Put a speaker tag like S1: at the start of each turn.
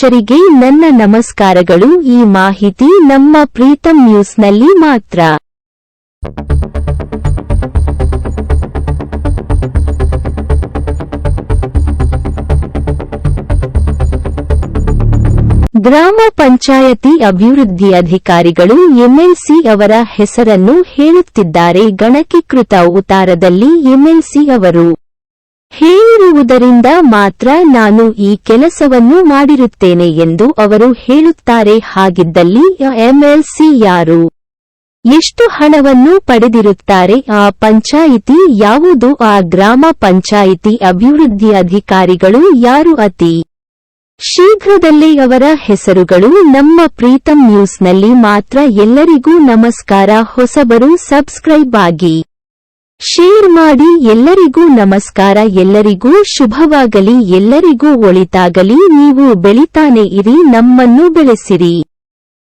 S1: ಅಧ್ಯಕ್ಷರಿಗೆ ನನ್ನ ನಮಸ್ಕಾರಗಳು. ಈ ಮಾಹಿತಿ ನಮ್ಮ ಪ್ರೀತಂ ನ್ಯೂಸ್ನಲ್ಲಿ ಮಾತ್ರ. ಗ್ರಾಮ ಪಂಚಾಯತಿ ಅಭಿವೃದ್ಧಿ ಅಧಿಕಾರಿಗಳು ಎಂಎಲ್ಸಿ ಅವರ ಹೆಸರನ್ನು ಹೇಳುತ್ತಿದ್ದಾರೆ. ಗಣಕೀಕೃತ ಉತ್ತಾರದಲ್ಲಿ ಎಂಎಲ್ಸಿ ಅವರು. ಹೇಳಿರುವುದರಿಂದ ಮಾತ್ರ ನಾನು ಈ ಕೆಲಸವನ್ನು ಮಾಡಿರುತ್ತೇನೆ ಎಂದು ಅವರು ಹೇಳುತ್ತಾರೆ. ಹಾಗಿದ್ದಲ್ಲಿ ಎಂಎಲ್ಸಿ ಯಾರು? ಎಷ್ಟು ಹಣವನ್ನು ಪಡೆದಿರುತ್ತಾರೆ? ಆ ಪಂಚಾಯಿತಿ ಯಾವುದು? ಆ ಗ್ರಾಮ ಪಂಚಾಯಿತಿ ಅಭಿವೃದ್ಧಿ ಅಧಿಕಾರಿಗಳು ಯಾರು? ಅತಿ ಶೀಘ್ರದಲ್ಲೇ ಅವರ ಹೆಸರುಗಳು ನಮ್ಮ ಪ್ರೀತಂ ನ್ಯೂಸ್ನಲ್ಲಿ ಮಾತ್ರ ಎಲ್ಲರಿಗೂ ನಮಸ್ಕಾರ. ಹೊಸಬರು ಸಬ್ಸ್ಕ್ರೈಬ್ ಆಗಿ. ಶೇರ್ ಮಾಡಿ ಎಲ್ಲರಿಗೂ ನಮಸ್ಕಾರ ಎಲ್ಲರಿಗೂ ಶುಭವಾಗಲಿ ಎಲ್ಲರಿಗೂ ಒಳಿತಾಗಲಿ ನೀವು ಬೆಳಿತಾನೆ ಇರಿ ನಮ್ಮನ್ನು ಬೆಳೆಸಿರಿ.